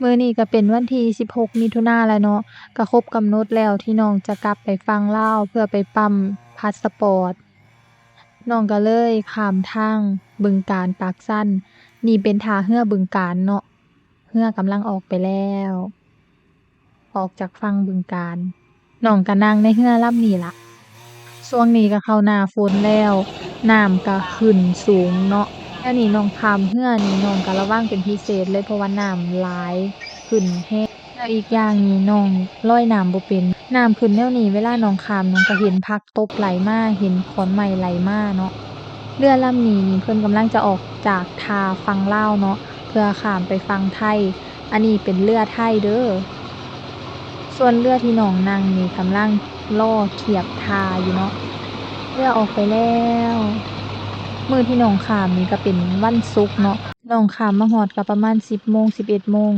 มื้อนี้ก็เป็นวันที่ 16 มิถุนายนแล้วเนาะก็ครบกำหนดแล้วที่น้องจะกลับไปฝั่งลาเพื่อไปปั๊มพาสปอร์ต น้องก็เลยข้ามทางบึงกาฬปากซั้น นี่เป็นทาเรือบึงกาฬเนาะเรือกำลังออกไปแล้ว ออกจากฝั่งบึงกาฬน้องก็นั่งในเรือลำนี้ละช่วงนี้ก็เข้าหน้าฝนแล้วน้ำก็ขึ้นสูงเนาะ แล้วนี่น้องข้ามเรือนี่น้องก็ระวังเป็นพิเศษเลยเพราะว่าน้ำหลายขึ้นแรงแล้วอีกอย่างนี่น้องลอยน้ำบ่เป็นน้ำขึ้นแนวนี้เวลาน้องขามน้องก็เห็นผักตบไหลมาเห็นขอนไม้ไหลมาเนาะเรือลำนี้นี่เพิ่นกำลังจะออกจากท่าฝั่งลาเนาะเพื่อขามไปฝั่งไทย อันนี้เป็นเรือไทยเด้อส่วนเรือที่น้องนั่งนี่กำลังรอเทียบทาอยู่เนาะเรือออกไปแล้ว มือที่นองขามนี่ก็เป็นวันศุกร์เนาะนองขามมาฮอดก็ประมาณ 10โมง11โมง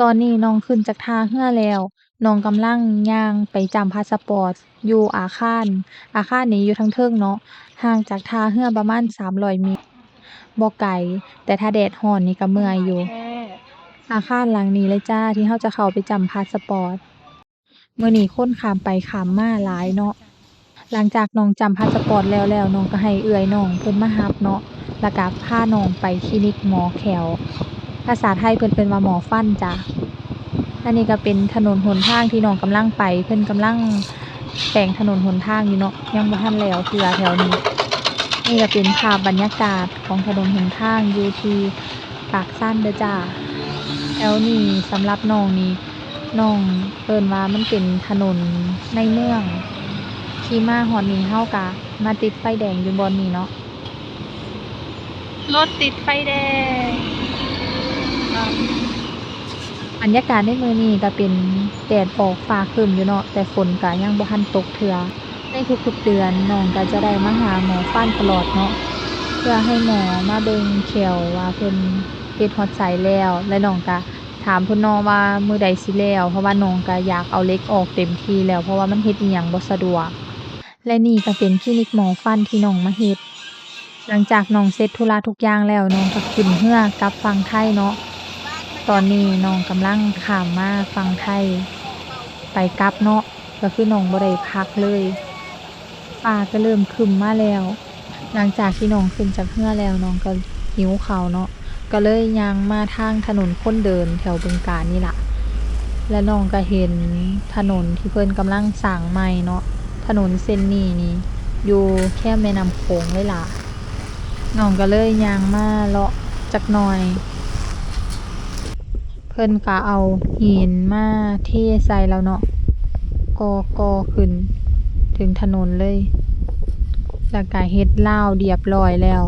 ตอนนี้น้องขึ้นจากท่าเรือแล้วน้องกำลังย่างไปจำพาสปอร์ตอยู่อาคาร อาคารนี้อยู่ทางเทิงเนาะห่างจากท่าเรือประมาณ300เมตรบ่ไกลแต่ถ้าแดดร้อนนี่ก็เมื่อยอยู่ อาคารหลังนี้เลยจ้าที่เราจะเข้าไปจำพาสปอร์ตเมื้อนี้คนขามไปขามมาหลายเนาะ หลังจากน้องจำพาสปอร์ตแล้วแล้วน้องก็ให้เอื้อยน้องเพิ่นมารับเนาะแล้วก็พาน้องไปคลินิกหมอแขว ภาษาไทยเพิ่นเอิ้นว่าหมอฟันจ้ะอันนี้ก็เป็นถนนหนทางที่น้องกำลังไป เพิ่นกำลังแปลงถนนหนทางอยู่เนาะยังบ่ทันแล้วเทื่อแถวนี้นี่ก็เป็นภาพบรรยากาศของถนนหนทางอยู่ที่ปากซั้นเด้อจ้าแถวนี้สำหรับน้องนี่น้องเอิ้นว่ามันเป็นถนนในเมือง ที่มาฮอดนี่เราก็มาติดไฟแดงอยู่บ่อนนี้เนาะรถติดไฟแดงบรรยากาศในมื้อนี้ก็เป็นแดดออกฟ้าครึ้มอยู่เนาะแต่ฝนก็ยังบ่ทันตกเทื่อในทุกๆเดือนน้องก็จะได้มาหาหมอฟันตลอดเนาะเพื่อให้หมอมาเบิ่งแขวว่าเพิ่นเฮ็ดฮอดไสแล้ว และน้องก็ถามเพิ่นเนาะว่ามื้อใดสิแล้ว เพราะว่าน้องก็อยากเอาเหล็กออกเต็มที่แล้ว เพราะว่ามันเฮ็ดอิหยังบ่สะดวก และนี่ก็เป็นคลินิกหมอฟันที่น้องมาเฮ็ดหลังจากน้องเสร็จธุระทุกอย่างแล้วน้องก็ขึ้นเรือกลับฝั่งไทยเนาะตอนนี้น้องกำลังข้ามมาฝั่งไทย ไปกลับเนาะก็คือน้องบ่ได้พักเลยฟ้าก็เริ่มครึ้มมาแล้ว หลังจากที่น้องขึ้นจากเรือแล้วน้องก็หิวเขาเนาะก็เลยย่างมาทางถนนคนเดินแถวบึงกาฬนี่แหละและน้องก็เห็นถนนที่เพิ่นกำลังสร้างใหม่เนาะ นนเส้นนี้นี่ อยู่แค่แม่น้ำโขงเลยล่ะน้องก็เลยยางมาเลาะจักหน่อย เพิ่นก็เอาหินมาเทใส่แล้วเนาะก่อขึ้น ถึงถนนเลย แล้วก็เฮ็ดราวเรียบร้อยแล้ว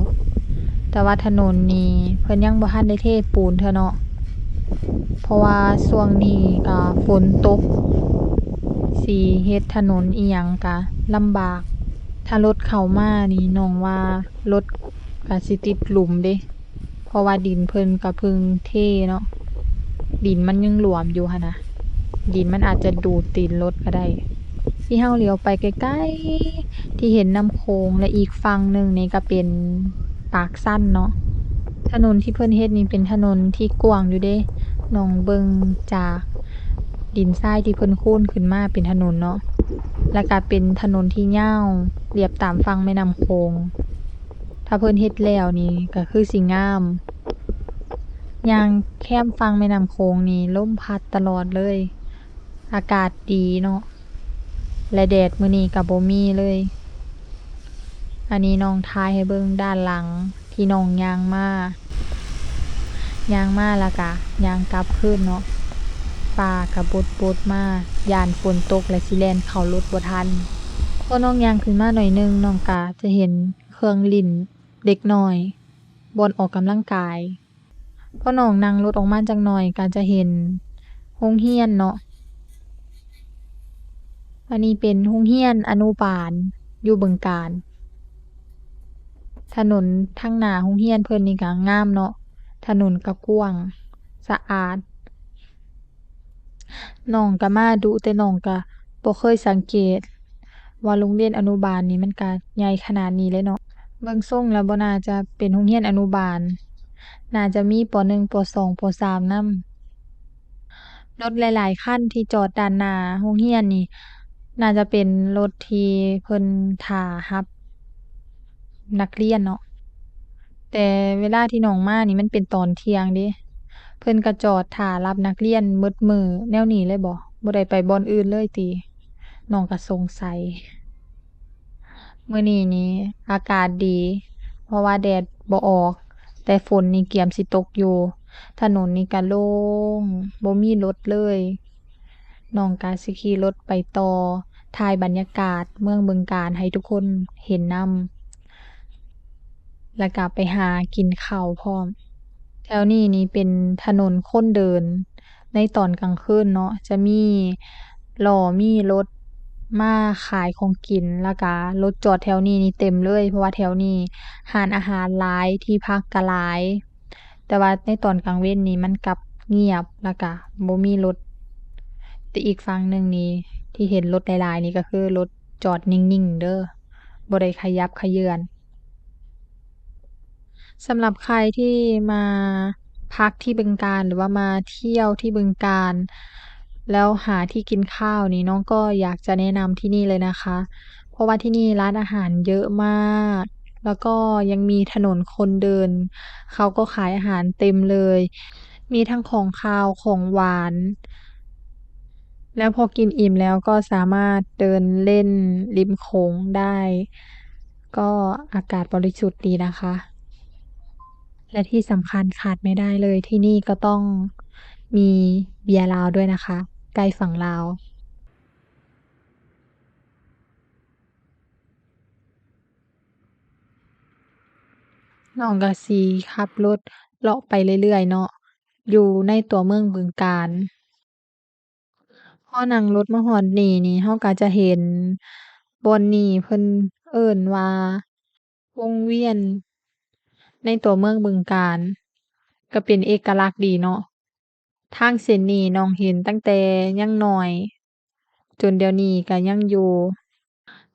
แต่ว่าถนนนี้เพิ่นยังบ่ทันได้เทปูนเทื่อเนาะเพราะว่าช่วงนี้ก็ฝนตก สิเฮ็ดถนนอิหยังก็ลำบาก ถ้ารถเข้ามานี่น้องว่ารถก็สิติดหลุมเดะเพราะว่าดินเพิ่นก็เพิ่งเทเนาะดินมันยังหลวมอยู่หั้นะดินมันอาจจะดูดตีนรถก็ได้ที่เราเลี้ยวไปใกล้ๆที่เห็นน้ำโขงและอีกฝั่งหนึ่งนี่ก็เป็นปากซั้นเนาะถนนที่เพิ่นเฮ็ดนี่เป็นถนนที่กว้างอยู่เดะน้องเบิงจาก ดินทรายที่เพิ่นคูนขึ้นมาเป็นถนนเนาะ แล้วก็เป็นถนนที่ยาวเรียบตามฝั่งแม่น้ำโขงถ้าเพิ่นเฮ็ดแล้วนี่ก็คือสิงามยางแคมฝั่งแม่น้ำโขงนี่ล่มพัดตลอดเลย อากาศดีเนาะ และแดดมื้อนี้ก็บ่มีเลย อันนี้น้องถ่ายให้เบิ่งด้านหลังที่น้องยางมายางมาแล้วก็ยางกลับคืนเนาะ ฟ้าก็บดๆมายานฝนตกและสิแลนเข้ารถบ่ทันพอน้องย่างขึ้นมาหน่อยหนึ่งน้องก็จะเห็นเครื่องเล่นเด็กน้อยบอนออกกำลังกายพอน้องนั่งรถออกมาจักหน่อยก็จะเห็นโรงเรียนเนาะอันนี้เป็นโรงเรียนอนุบาลอยู่บึงกาฬถนนทางหน้าโรงเรียนเพิ่นนี่ก็งามเนาะถนนก็กว้าง สะอาด น้องก็มาดูแต่น้องก็บ่เคยสังเกต ว่าโรงเรียนอนุบาลนี่มันก็ใหญ่ขนาดนี้เลยเนาะ เบิ่งทรงแล้วบ่น่าจะเป็นโรงเรียนอนุบาล น่าจะมีป.1 ป.2 ป.3 นำรถหลาย ๆ คันที่จอดด้านหน้าโรงเรียนนี่ น่าจะเป็นรถที่เพิ่นท่ารับ นักเรียนเนาะ แต่เวลาที่น้องมานี่มันเป็นตอนเที่ยงเดะ เพิ่นก็จอดท่ารับนักเรียนก็มื้อแนวนี้เลยบ่บ่ได้ไปบอนอื่นเลยติน้องก็สงสัยมื้อนี้นี่อากาศดี เพราะว่าแดดบ่ออก แต่ฝนนี่เกียมสิตกอยู่ ถนนนี่ก็โล่งบ่มีรถเลยน้องก็สิขี่รถไปต่อถ่ายบรรยากาศเมืองบึงกาฬให้ทุกคนเห็นนำแล้วก็ไปหากินข้าวพร้อม วนี้นี่เป็นถนนคนเดิน ในตอนกลางคืนเนาะจะมีล้อมีรถมาขายของกินแล้วก็รถจอดแถวนี้นี่เต็มเลย เพราะว่าแถวนี้ร้านอาหารหลายที่พักก็หลาย แต่ว่าในตอนกลางเว้นนี่มันกลับเงียบแล้วก็บ่มีรถแต่อีกฝั่งหนึ่งนี่ที่เห็นรถหลายๆนี่ก็คือรถจอดนิ่งๆเด้อบ่ได้ขยับขยื้อน สำหรับใครที่มาพักที่บึงกาฬหรือว่ามาเที่ยวที่บึงกาฬแล้วหาที่กินข้าวนี่น้องก็อยากจะแนะนำที่นี่เลยนะคะ เพราะว่าที่นี่ร้านอาหารเยอะมาก แล้วก็ยังมีถนนคนเดิน เขาก็ขายอาหารเต็มเลย มีทั้งของคาวของหวาน แล้วพอกินอิ่มแล้วก็สามารถเดินเล่นริมโขงได้ ก็อากาศบริสุทธิ์ดีนะคะ และที่สำคัญขาดไม่ได้เลยที่นี่ก็ต้องมีเบียร์ลาวด้วยนะคะ ใกล้ฝั่งลาวน้องก็สิขับรถเลาะไปเรื่อยๆเนาะอยู่ในตัวเมืองบึงกาฬพอนั่งรถมาฮอดนี่นี่เราก็จะเห็นบนนี้เพิ่นเอิ้นว่าวงเวียน ในตัวเมืองบึงกาฬก็เป็นเอกลักษณ์ดีเนาะทางเส้นนี้น้องเห็นตั้งแต่ยังน้อย จนเดี๋ยวนี้ก็ยังอยู่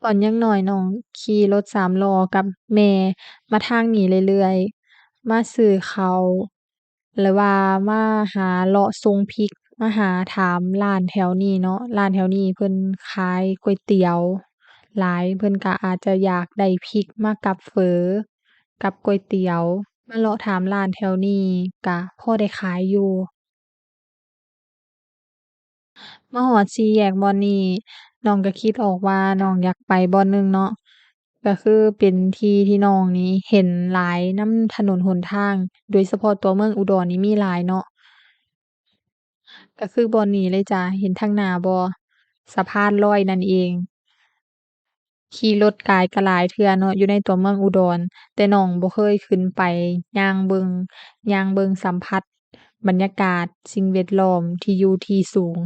ตอนยังน้อยน้องขี่รถสามล้อกับแม่มาทางนี้เรื่อยๆ มาซื้อเขาหรือว่ามาหาเลาะส่งพริก มาหาถามร้านแถวนี้เนาะร้านแถวนี้เพิ่นขายก๋วยเตี๋ยว หลายเพิ่นก็อาจจะอยากได้พริกมากับเฝอ กับก๋วยเตี๋ยว มาเลาะถามร้านแถวนี้ก็พอได้ขายอยู่มาฮอดสี่แยกบ่อนนี้ น้องก็คิดออกว่าน้องอยากไปบ่อนหนึ่งเนาะ ก็คือเป็นที่ที่น้องนี่เห็นหลายนำถนนหนทาง โดยเฉพาะตัวเมืองอุดรนี่มีหลายเนาะ ก็คือบ่อนนี้เลยจ้ะ เห็นทางหน้าบ่ สะพานลอยนั่นเอง ขี่รถกายก็หลายเทื่อเนาะ อยู่ในตัวเมืองอุดร แต่น้องบ่เคยขึ้นไปย่างเบิ่ง ย่างเบิ่งสัมผัสบรรยากาศ สิ่งแวดล้อมที่อยู่ที่สูง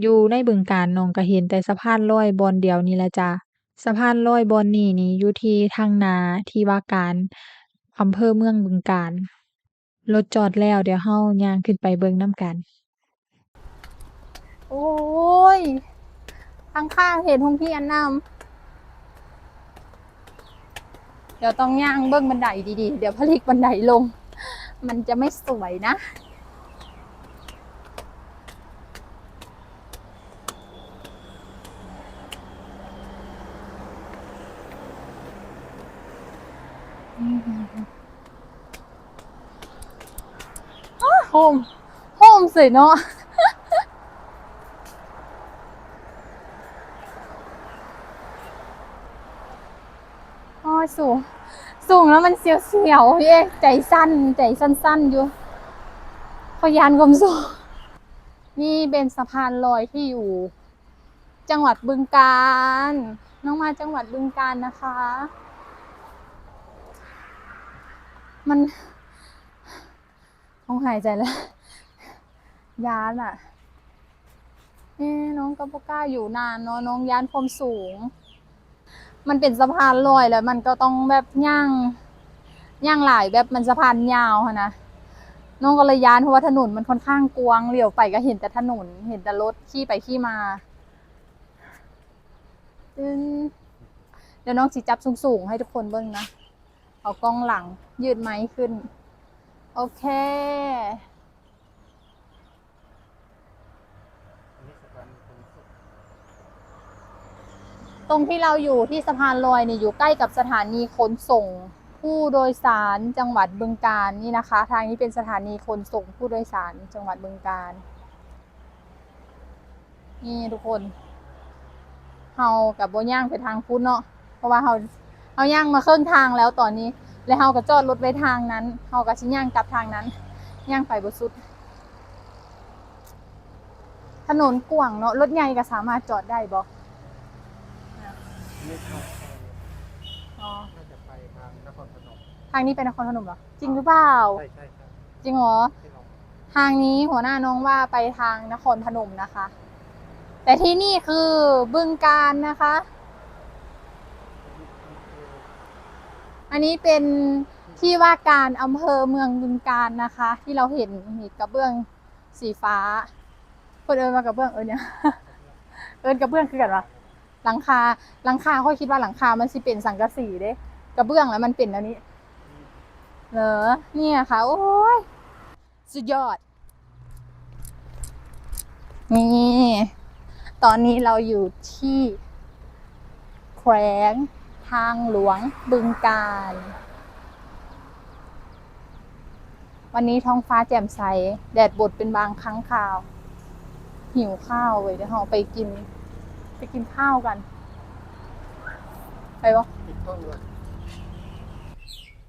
อยู่ในบึงกาฬน้องก็เห็นแต่สะพานลอยบ่อนเดียวนี่แหละจ้ะสะพานลอยบ่อนนี้นี่อยู่ที่ทางหน้าที่ว่าการอำเภอเมืองบึงกาฬ รถจอดแล้วเดี๋ยวเราย่างขึ้นไปเบิ่งนำกัน โอ้ยข้างๆเห็นของพี่อันนำ เดี๋ยวต้องย่างเบิ้องบันไดดีๆ เดี๋ยวพลิกบันไดลง มันจะไม่สวยนะ โฮม โฮมสวยเนาะ โอ้ย สูง สูงแล้วมันเสียวๆพี่เอกใจสั้น ใจสั้นๆอยู่พยานความสูงนี่เป็นสะพานลอยที่อยู่ จังหวัดบึงกาฬน้องมาจังหวัดบึงกาฬนะคะ มันต้องหายใจแล้ว ยานอะเอ๊ะน้องก็บ่กล้าอยู่นานเนาะน้องยานความสูง มันเป็นสะพานลอยแล้วมันก็ต้องแบบย่างย่างหลายแบบมันสะพานยาวค่ะนะน้องก็เลยย้านเพราะว่าถนนมันค่อนข้างกว้างเหลียวไปก็เห็นแต่ถนน เห็นแต่รถขี่ไปขี่มาเดี๋ยวน้องสิจับสูงๆให้ทุกคนเบิ่งนะเอากล้องหลังยืดไม้ขึ้น โอเค ตรงที่เราอยู่ที่สะพานลอยเนี่ยอยู่ใกล้กับสถานีขนส่งผู้โดยสารจังหวัดบึงกาฬนี่นะคะ ทางนี้เป็นสถานีขนส่งผู้โดยสารจังหวัดบึงกาฬนี่ทุกคนเฮากับโบย่างไปทางพุ้นเนาะเพราะว่าเฮาเฮาย่างมาเครึ่องทางแล้วตอนนี้ แล้วเฮาก็จอดรถไว้ทางนั้นเฮาก็ชิย่างกลับทางนั้นย่างไปบ่สุด ถนนกว้างเนาะรถใหญ่ก็สามารถจอดได้บ่ ไม่ใช่อ๋อ น่าจะไปทางนครพนมทางนี้เป็นนครพนมเหรอ จริงหรือเปล่า ใช่ใช่ใช่จริงเหรอ ที่เราทางนี้หัวหน้าน้องว่าไปทางนครพนมนะคะ แต่ที่นี่คือบึงการนะคะ อันนี้เป็นที่ว่าการอำเภอเมืองบึงการนะคะ ที่เราเห็นมีกระเบื้องสีฟ้าคนเอินมากระเบื้องเอินเนี่ย เอินกระเบื้องคือกันวะ หลังคาหลังคาเขาคิดว่าหลังคามันสิเป็นสังกะสีเด้กระเบื้องแล้วมันเป็นอันนี้เหรอเนี่ยค่ะโอ้ยสุดยอด นี่ ตอนนี้เราอยู่ที่แขวงทางหลวงบึงการ วันนี้ท้องฟ้าแจ่มใส แดดบดเป็นบางครั้งคราว หิวข้าวเว้ยเดี๋ยวเราไปกิน ไปกินข้าวกัน ไปวะติดกล้องด้วย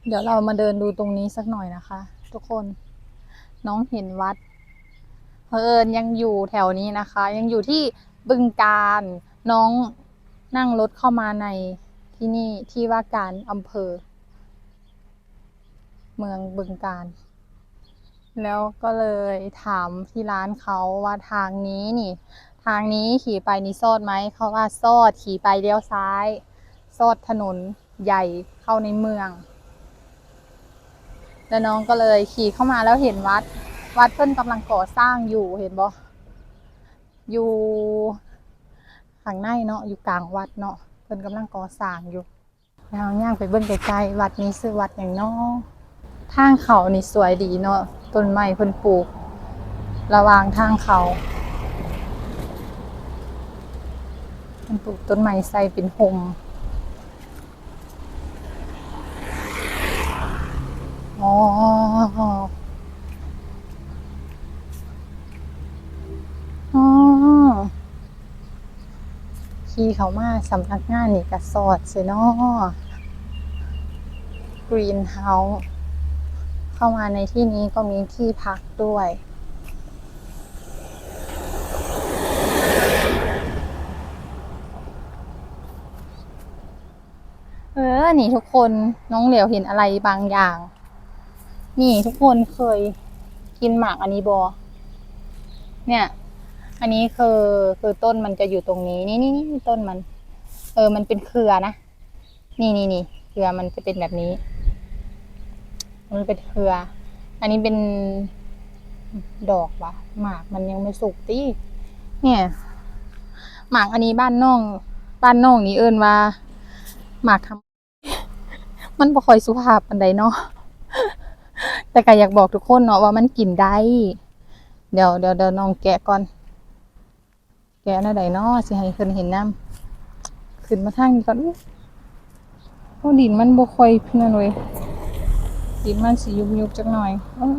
เดี๋ยวเรามาเดินดูตรงนี้สักหน่อยนะคะ ทุกคนน้องเห็นวัดเผอิญยังอยู่แถวนี้นะคะ ยังอยู่ที่บึงการน้องนั่งรถเข้ามาในที่นี่ที่ว่าการอำเภอ เมืองบึงการ แล้วก็เลยถามที่ร้านเขาว่าทางนี้นี่ ทางนี้ขี่ไปนี่ซอดไหมเขาว่าซอดขี่ไปเลี้ยวซ้าย ซอดถนนใหญ่เข้าในเมือง แล้วน้องก็เลยขี่เข้ามาแล้วเห็นวัด วัดเพิ่นกำลังก่อสร้างอยู่เห็นบ่อยู่ข้างในเนาะอยู่กลางวัดเนาะเพิ่นกำลังก่อสร้างอยู่แล้วย่างไปเบิ่งไกลๆวัดนี้ชื่อวัดอย่างนาะทางเขานี่สวยดีเนาะต้นไม้เพิ่นปลูก ระหว่างทางเขา เพิ่นปลูกต้นไม้ใส่เป็นโฮมอ๋ออ๋อขี่เขามาสำนักงานนี่กระสอดเซนอกรีนเฮาส์เข้ามาในที่นี้ก็มีที่พักด้วย ออนี่ทุกคนน้องเหลียวเห็นอะไรบางอย่าง นี่ทุกคนเคยกินหมากอันนี้บอเนี่ย อันนี้คือคือต้นมันจะอยู่ตรงนี้ นี่นี่นี่ต้นมัน เออ มันเป็นเครือนะ นี่นี่นี่เครือมันจะเป็นแบบนี้ มันเป็นเครือ อันนี้เป็นดอกวะหมากมันยังไม่สุกตีเนี่ย หมากอันนี้บ้านน้อง บ้านน้องนี่เอิ้นว่าหมากทำ มันบ่ค่อยสุภาพปานใดเนาะแต่ก็อยากบอกทุกคนเนาะว่ามันกินได้ เดี๋ยวเดี๋ยวเดี๋ยวน้องแกะก่อน แกะหน้าใดเนาะสิให้เพิ่นเห็นน้ำขึ้นมาทางนี้ก่อนโอ้ดินมันบ่ค่อยเนั่นเลยดินมันสิยุบยุบจักหน่อยอ้าว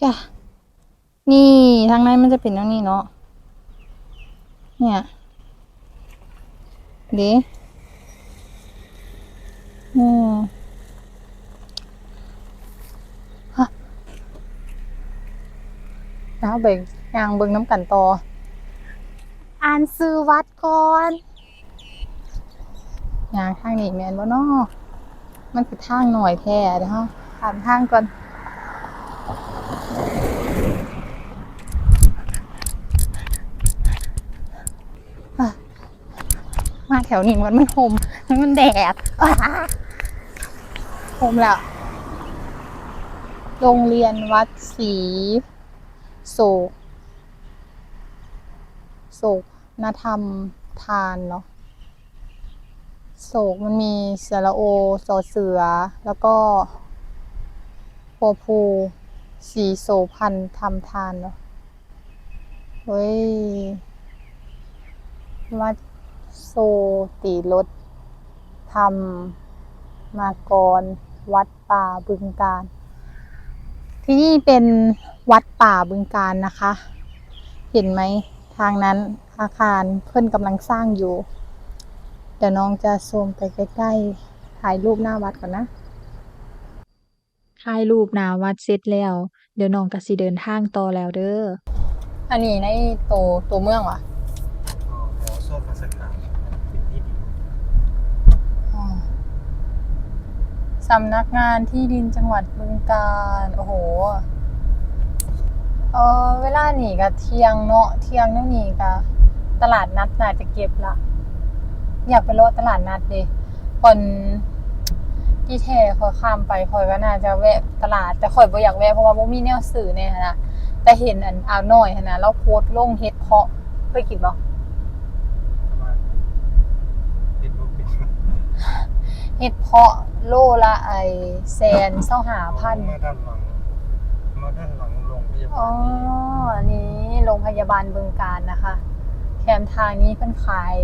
จ้ะนี่ทางในมันจะเป็นอย่างนี้เนาะเนี่ยเด้ อืมนะเบ่งยางเบิ่งน้ำกันต่อ อ่านซื้อวัดก่อนยางทางนี้แมนบ่นอมันคือทางหน่อยแท้เด้อฮะผ่านทางก่อน มาแถวนี้มันมันโฮมมันแดดอ้าโฮมแล้ว โรงเรียนวัดศรีโศก โศกนธรรมทานเนาะโศกมันมีเสือละโอสอเสือ แล้วก็โพภูสีโสพันธรรมทานเนาะเฮ้ยวัด โซติรสธรรมมากร วัดป่าบึงการ ที่นี่เป็นวัดป่าบึงการนะคะ เห็นไหมทางนั้นอาคารเพื่อนกำลังสร้างอยู่ เดี๋ยวน้องจะซูมไปใกล้ๆถ่ายรูปหน้าวัดก่อนนะถ่ายรูปหน้าวัดเสร็จแล้ว เดี๋ยวน้องก็สิเดินทางต่อแล้วเด้ออันนี้ในตัวตัวเมืองวะ ก็ขอโซ่มาสักการเป็นที่ดี สำนักงานที่ดินจังหวัดบึงกาฬโอ้โห เออเวลานี่ก็เที่ยงเนาะเที่ยงนั่นนี่ก็ตลาดนัดน่าจะเก็บละอยากไปรอตลาดนัดดิคนที่แท้คอยข้ามไปคอยก็น่าจะแวะตลาด แต่คอยบ่อยากแวะเพราะว่าบ่มีแนวสื่อเนี่ยนะแต่เห็นอันอาวน้อยหั้นนะแล้วโพสต์ลงเฮ็ดเพาะเคยกินบ่ประมาณปิดบุกปิดเฮ็ดเพาะ โลละไอแสนเศร้าหาพันมาด้านหลังมาด้านหลังโรงพยาอ๋บาอลอันนี้โรงพยาบาลบึงการนะคะ แคมทางนี้เพิ่นขาย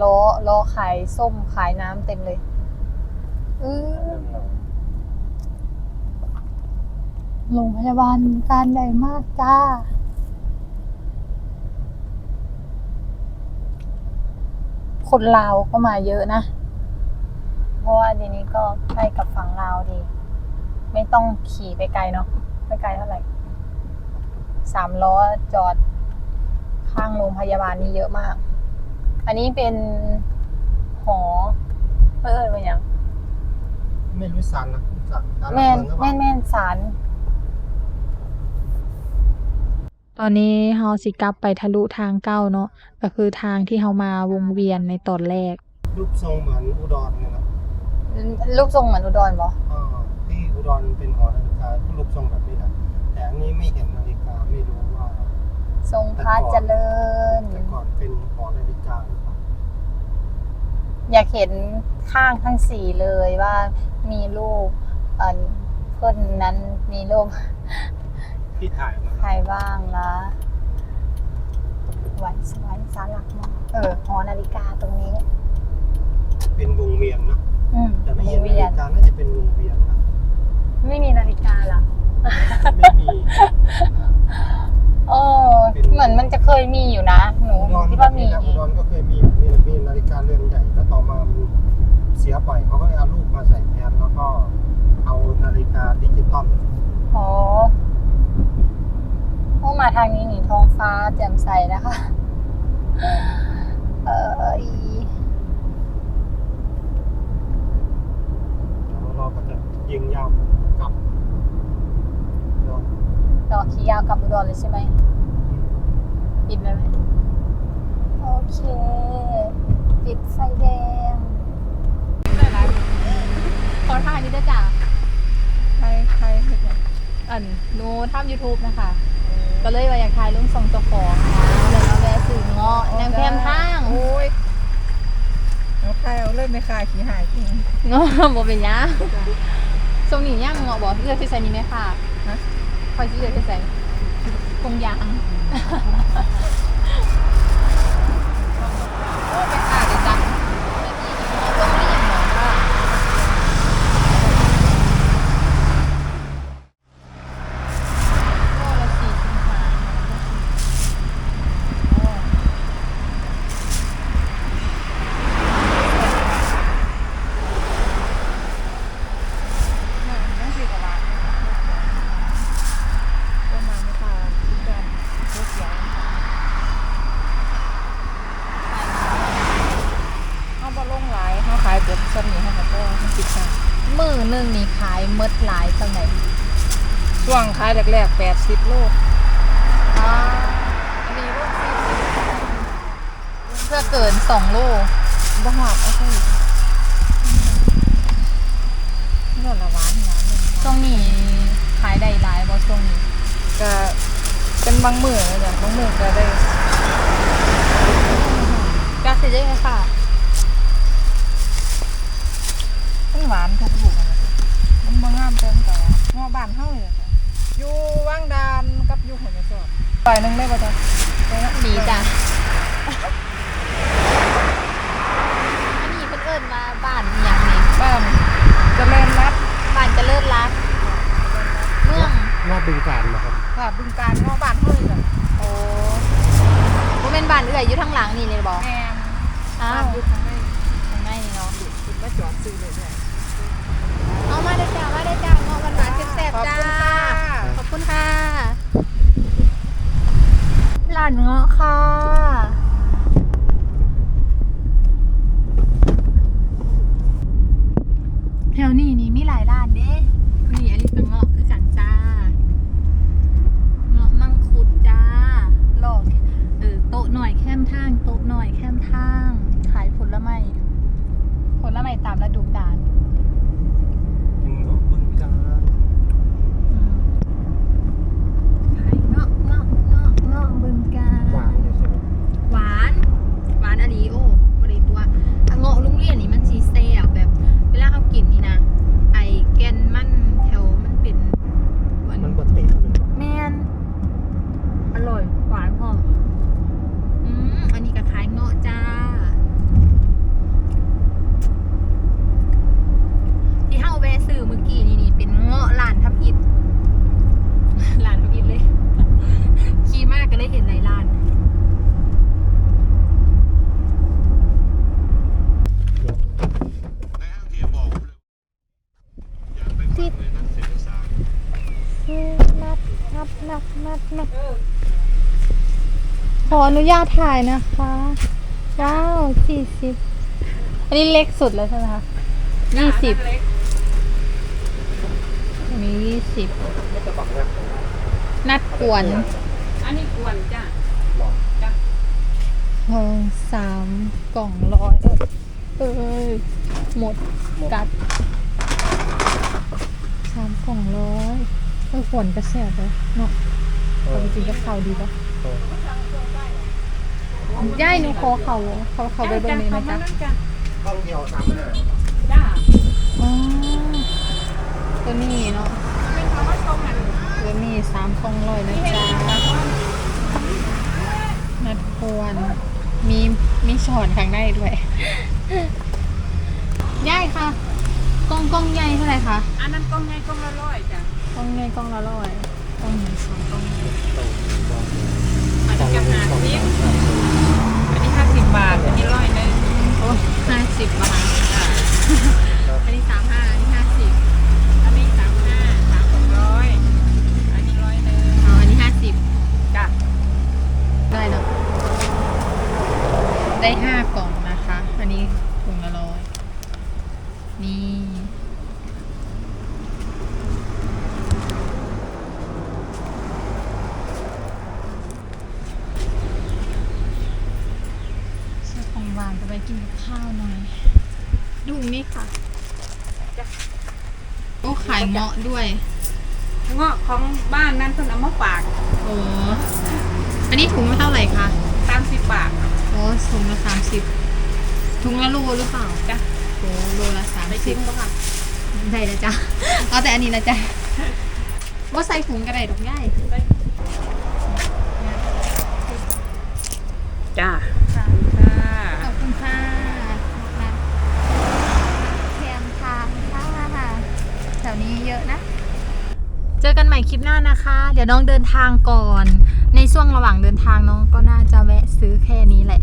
ล้อล้อขายส้มขายน้ำเต็มเลยอือด้านหลังโรงพยาบาลบึงการใหญ่มากจ้า คนลาวก็มาเยอะนะ เพราะว่าทีนี้ก็ใกล้กับฝั่งลาวดี ไม่ต้องขี่ไปไกลเนาะไม่ไกลเท่าไหร่สามล้อจอดข้างโรงพยาบาลนี่เยอะมาก อันนี้เป็นหอเออเออเป็นอย่างไม่รู้สันนะสันด้านหแมลังนเมืองหรือเปแมล่านแมนสารตอนนี้เฮาสิกลับไปทะลุทางเก้าเนาะก็คือทางที่เฮามาวงเวียนในตอนแรกรูปทรงเหมือนอุดรเนี่ยนะ รูปทรงเหมือนอุดรบ่อ่าที่อุดรเป็นหอนาฬิการูปทรงแบบนี้แหละแต่อันนี้ไม่เห็นนาฬิกาไม่รู้ว่าทรงพระเจริญ แต่ก่อนเป็นหอนาฬิกาหรือเปล่าอยากเห็นข้างทั้งสี่เลยว่ามีรูปอันเพื่อนนั้นมีรูปที่ถ่ายมาใครบ้างละไหวสวยสารหลักเมืองเออหอนาฬิกาตรงนี้ เป็นวงเวียนเนอะ อืมแต่ไม่วเห็นงนาเวียนฬิกาน่าจะเป็นวงเวียนนะไม่มีนาฬิกาเหรอไม่มี เออเหมือนมันจะเคยมีอยู่นะ หนูอุดรคิดแบว่าบมีนี้นะอุดรก็เคยมีมีมีนาฬิกาเรือนใหญ่ แล้วต่อมามันเสียไปเขาก็เลยเอารูปมาใส่แทนแล้วก็เอานาฬิกาดิจิตอลอ๋อพวกมาทางนี้นี่ท้องฟ้าแจ่มใสนะคะ เอออี แล้วเราก็จะยิงยาว กลับเนาะดอกขี่ยาวกลับอุดรเลยใช่ไหมปิดเลยไหมโอเคปิดไฟแดงขอถ่ายนิดจ้ะใครใครเห็นเนี่ยอันหนูทำ YouTube นะคะ ก็เลยว่าอยากถ่ายรูปทรงเจ้าของนะเลยมาแวะซื้อเงาะแนวแคมทางโอ้ยเอาใครเอาเล่นไม่คายขี้หายจริงเงาะบ่เป็นหยัง ทรงนี้ย่างเงาะบ่เลือกที่ใส่นี้ไหมค่ะฮะคอยที่เลือกที่ใส่คงยางโอ้ไปค่ะเดี๋ยวจ้ะแล้วนี่เงาะลงได้ยังหรอค่ะโลละสี่สิบห้าโอ้ นั่งสิกับร้านก็มาไม่ทานคิดกันรถยางเขาบอลงหลายเขาขายเกือบซ้ำนี่เขาก็มันติดกัน มือหนึ่งนี่ขายหมดหลายจังไหน ช่วงขายแรกๆแปดสิบโล อ่ามีรูปเพื่อเกินสองโล บ้าหอบเอาใช่นี่ละร้านร้านหนึ่ง ช่วงนี้ขายได้หลายบ่ช่วงนี้ ก็เป็น บางมือนะจ๊ะบางมือก็ได้กาสิได้ไหมค่ะมันหวานทุกลูกอะนะมันบางงามเต็มแต่ว่างอบ้านเฮาเลยจ้ะอยู่ว่างดานกับอยู่หัวไม่สอดปล่อยหนึงได้ป่ะจ๊ะดีจ้ะอันนี้เพิ่นเอิ้นมาบ้านอหย่างนี้บ้านเจริญรัตน์บ้านเจริญรัตน์เมืองหน้าบึงการนะครับค่ะบึงการง้อบ้านเฮาเลยจ้ะโอ้บ่แม่นบ้านเอื้อยอยู่ทางหลังนี่เลยบ่แม่นอ้าบ้านวอยู่ข้างในทางในนี่เนาะคุณมาจอดซื้อเลยด้วยเอามาได้อจ้ามาได้อจ้าเงาะหวานๆแซ่บๆจ้า ขอบคุณค่ะร้านเงาะค่ะ แถวนี้นี่มีหลายร้านเด้นี่อันนี้ก็เงาะคือกันจ้า เงาะมังคุดจ้าหลอกเออโต๊ะหน่อยแค่ม ทางโต๊ะหน่อยแค่มทาง ขายผลไม้ผลไม้ตามฤดูกาล ยังเนาะบึงการ อืมขายเงาะเงาะเงาะเงาะบึงกาฬ หวานเนี่ยใช่ไหม หวาน หวานอะลีโอบริตัวอะเงาะลุงเลียนนี่มันสีแซ่บแบบ เวลาเขากินนี่นะ ไอแกนมันแถวมันเป็นหวาน มันบดติดมันบอก แมนอร่อย หวานหอมอืมอันนี้ก็ขายเงาะจ้า ที่เฮาแวะซื้อเมื่อกี้นี่นี่เป็นเงาะร้านทับอิด ร้านทับอิดเลย ขี่มากก็เลยเห็นหลายร้าน ติดนัดนัดนัดนัดนัดขออ นุญาตถ่ายนะคะ ว้าวสี่สิบ อันนี้เล็กสุดแล้วใช่ไหมคะยี่สิบอันนี้ยี่สิบไม่จะบักนะนัดกวนอันนี้กวนจ้ะบอกทองสามกล่องร้อยเออเอ้ยหมดกัดสามกล่องร้อยเออขวนกระแสบเลยเนาะเอเอาอไปกินกับข้าวดีปะเออ ย่ายหนูขอเขาเขาเขาไปเบนนี้นะจ๊ะห้องเดียวสามหน้าจ้าอ๋อตัวนี้เนาะเป็นคำว่าชมอันตัวนี้สามกล่องร้อยนะจ๊ะนัดควรมีมีช้อนข้างในด้วยย่ายค่ะกล่องกล่องใหญ่เท่าไหร่คะอันนั้นกล้องไงกล้องละร้อยจ้ะกล่องใหญ่กล่องละร้อยกล่องหนึ่งสองกล่องใหญ่อันนี้กับหาสิบอันนี้ห้าสิ บาทอันนี้ร้อยหนึงโอ้ห้าสิบบาทอันนี้สามห้าอันนี้ห้าสิบอันนี้สามห้าสามสองร้อยอันนี้ร้อยหนึงอ๋ออันนี้ห้าสิบจ้ะได้เนาะได้ห้ากล่องนะคะ อันนี้ถุงละร้อยนี่เสื้อของหวานจะไปกินกับข้าวหน่อยดูนี่ค่ะโอ้ ขายเงาะด้วยเงาะของบ้านนั้นเพิ่นเอามาฝากโอ้อันนี้ถุงละเท่าไหร่คะสามสิบบาทโอ้ถุงละสามสิบถุงละโลหรือเปล่าจ้ะโอ้โลละสามไปสิชิบมก็ค่ะได้แล้วจ้ะเอาแต่อันนี้นะจ๊ะว่าใส่ถุงกระไรดอกย่ายจ้า อกันใหม่คลิปหน้านะคะ เดี๋ยวน้องเดินทางก่อน ในช่วงระหว่างเดินทางน้องก็น่าจะแวะซื้อแค่นี้แหละ